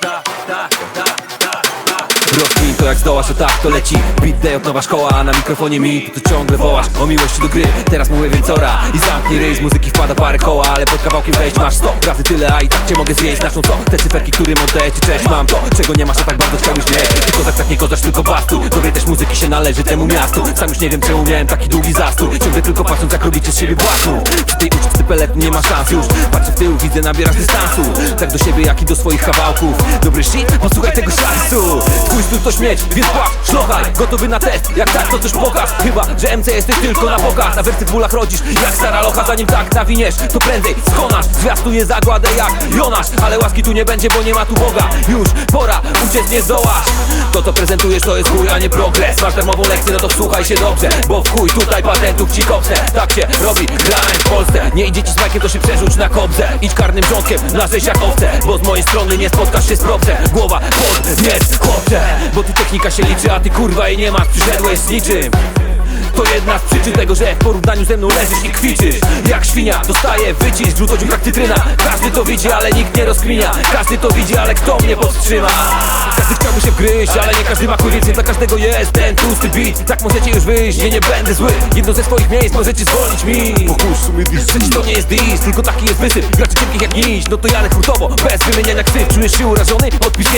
Da, da, da, Rozkmin to jak zdołasz, a tak to leci. Beat day od nowa szkoła, a na mikrofonie mi Ty tu ciągle wołasz. O miłości do gry Teraz mówię więc ora. I zamknij ryj Z muzyki wpada parę koła, ale pod kawałkiem wejść masz sto. Razy tyle, a i tak cię mogę zjeść. Znaczą co? Te cyferki, którym oddaję ci cześć Mam to, czego nie masz, a tak bardzo chciałbyś mieć. Ty kozak tak nie kozasz, tylko bastu. Dobrej też muzyki się należy temu miastu. Sam już nie wiem czemu miałem taki długi zastój. Ciągle tylko patrząc jak robicie z siebie własną Przy tej uczcicy pelet nie ma szans już. Patrzę w tył, widzę, nabierasz dystansu. Tak do siebie, jak i do swoich kawałków. Dobry shit, posłuchaj tego szansu Twój styl to śmieć, więc płacz, szlochaj. Gotowy na test, jak tak to coś pokaż. Chyba, że MC jesteś tylko na pokaz. Na wersy w bólach rodzisz, jak stara locha Zanim tak nawiniesz, to prędzej skonasz Zwiastuję zagładę jak Jonasz. Ale łaski tu nie będzie, bo nie ma tu Boga. Już pora, uciec nie zdołasz. To co prezentujesz to jest chuj, a nie progres. Masz darmową lekcję, no to słuchaj się dobrze Bo w chuj tutaj patentów ci kopnę Tak się robi grind w Polsce. Nie idzie ci z majkiem, to się przerzuć na kobzę Idź karnym rządkiem, na rzeź jak owce Bo z mojej strony nie spotkasz się z propsem. Głowa pod miecz, chłopcze Bo tu technika się liczy, a ty kurwa jej nie masz. Przyszedłeś z niczym to jedna z przyczyn tego, że w porównaniu ze mną leżysz i kwiczysz. Jak świnia, dostaje wycisk, odziób jak cytryna. Każdy to widzi, ale nikt nie rozkminia. Każdy to widzi, ale kto mnie powstrzyma? Każdy chciałby się wgryźć, ale nie każdy ma kurwiec Nie dla każdego jest ten tłusty beat. Tak możecie już wyjść, nie, nie będę zły. Jedno ze swoich miejsc możecie zwolnić mi. Przecież to nie jest dis, tylko taki jest wysyp. Graczy cienkich jak nić, no to jadę hurtowo Bez wymieniania ksyw, czujesz się urażony? Odpisz